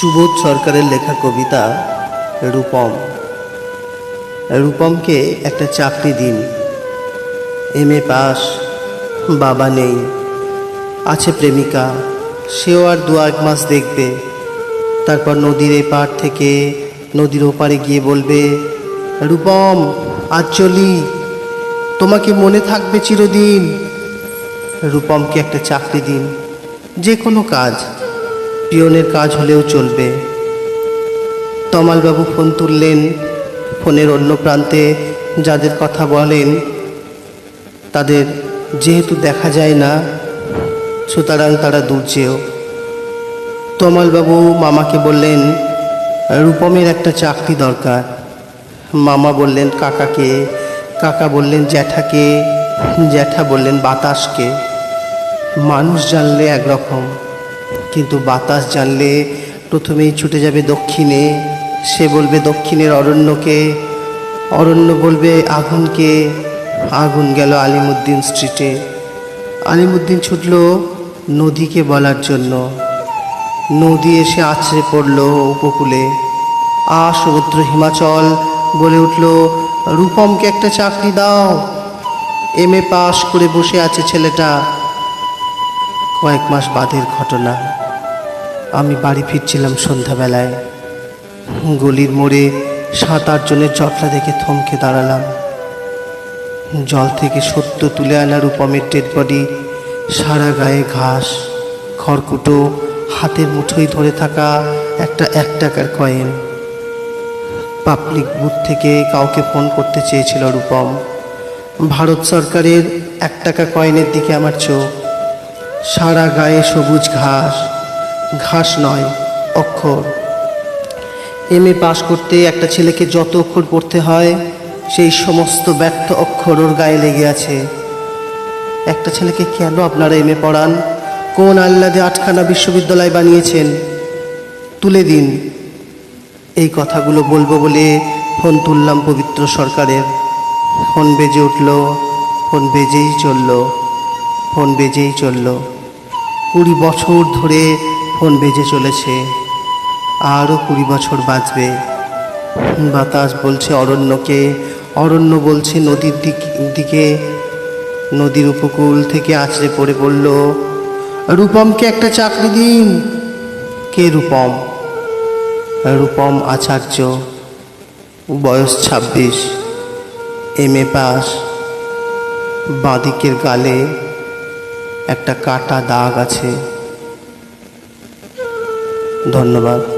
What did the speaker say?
সুবোধ সরকারের লেখা কবিতা রূপম। রূপমকে একটা চাকরি দিন। এম এ পাস, বাবা নেই। আছে প্রেমিকা, সেও আর দু এক মাস দেখবে। তারপর নদীর এপার থেকে নদীর ওপারে গিয়ে বলবে, রূপম, আজ চলি। তোমাকে মনে থাকবে চিরদিন। রূপমকে একটা চাকরি দিন। যে কোনো কাজ পিয়নের কাজ হলেও চলবে। তমালবাবু ফোন তুললেন, ফোনের অন্য প্রান্তে যাদের কথা বলেন, তাদের যেহেতু দেখা যায় না, সুতরাং তারা দূরচেও তমালবাবু মামাকে বললেন, রূপমের একটা চাকরি দরকার। মামা বললেন, কাকাকে। কাকা বললেন, জ্যাঠাকে। জ্যাঠা বললেন, বাতাসকে। মানুষ জানলে একরকম। কিন্তু বাতাস জানলে প্রথমেই ছুটে যাবে দক্ষিণে। সে বলবে, দক্ষিণের অরণ্যকে। অরণ্য বলবে, আগুনকে। আগুন গেল আলিমুদ্দিন স্ট্রিটে। আলিমুদ্দিন ছুটল নদীকে বলার জন্য। নদী এসে আছড়ে পড়ল উপকূলে। আ সমুদ্র হিমাচল বলে উঠল, রূপমকে একটা চাকরি দাও। এম এ পাশ করে বসে আছে ছেলেটা। কয়েক মাস বাদের ঘটনা। আমি বাড়ি ফিরছিলাম সন্ধ্যাবেলায়। গলির মোড়ে সাত আট জনের জটলা দেখে থমকে দাঁড়ালাম। জল থেকে সত্য তুলে আনা রূপমের ডেড বডি সারা গায়ে ঘাস, খড়কুটো, হাতের মুঠোয় ধরে থাকা একটা এক টাকার কয়েন পাবলিক বুথ থেকে কাউকে ফোন করতে চেয়েছিল রূপম। ভারত সরকারের এক টাকা কয়েনের দিকে আমার চোখ। সারা গায়ে সবুজ ঘাস ঘাস নয়, অক্ষর। এম এ পাশ করতে একটা ছেলেকে যত অক্ষর পড়তে হয়, সেই সমস্ত ব্যর্থ অক্ষর ওর গায়ে লেগে আছে। একটা ছেলেকে কেন আপনারা এম এ পড়ান? কোন আহ্লাদে আটখানা বিশ্ববিদ্যালয় বানিয়েছেন? তুলে দিন। এই কথাগুলো বলব বলে ফোন তুললাম পবিত্র সরকারের। ফোন বেজে উঠল, ফোন বেজেই চলল, ফোন বেজেই চলল। কুড়ি বছর ধরে ফোন বেজে চলেছে। আরও কুড়ি বছর বাঁচবে। বাতাস বলছে অরণ্যকে। অরণ্য বলছে নদীর দিক, দিকে। নদীর উপকূল থেকে আছড়ে পড়ে পড়ল। রূপমকে একটা চাকরি দিন। কে রূপম? রূপম আচার্য। বয়স ছাব্বিশ। M A pass. বাঁদিকের গালে একটা কাটা দাগ আছে। ধন্যবাদ।